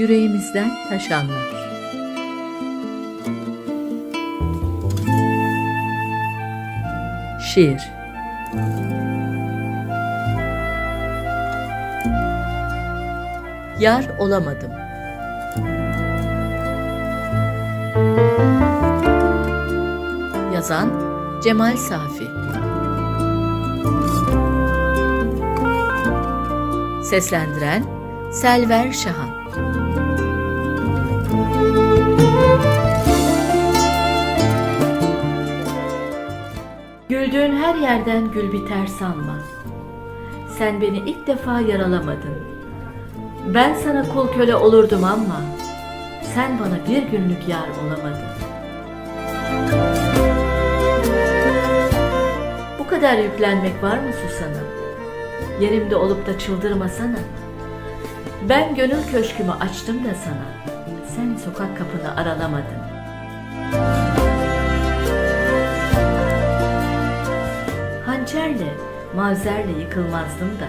yüreğimizden taşanlar. Şiir Yar olamadım. Yazan Cemal Safi Seslendiren Selver Şahan Güldüğün her yerden gül biter sanma. Sen beni ilk defa yaralamadın. Ben sana kul köle olurdum ama sen bana bir günlük yar olamadın. Bu kadar yüklenmek var mı Susan'ım? Yerimde olup da çıldırmasana. Ben gönül köşkümü açtım da sana. Sen sokak kapını aralamadın. Hançerle, mavzerle yıkılmazdım da.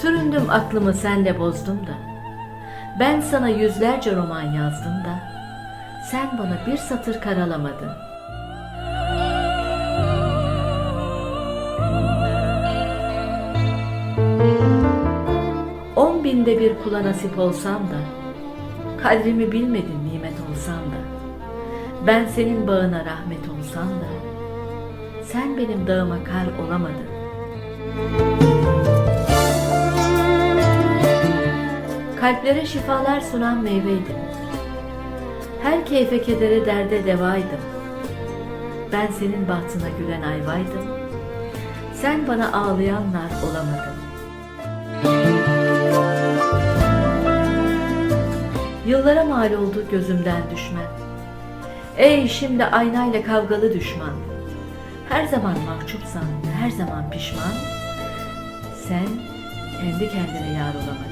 Süründüm aklımı senle bozdum da. Ben sana yüzlerce roman yazdım da. Sen bana bir satır karalamadın. On binde bir kula nasip olsam da, kadrimi bilmedin nimet olsam da, ben senin bağına rahmet olsam da, sen benim dağıma kar olamadın. Kalplere şifalar sunan meyveydim. Her keyfe kedere derde devaydım. Ben senin bahtına gülen ayvaydım. Sen bana ağlayanlar olamadın. Yıllara mal oldu gözümden düşmen. Ey şimdi aynayla kavgalı düşman. Her zaman mahcupsan, her zaman pişman. Sen kendi kendine yar olamadın.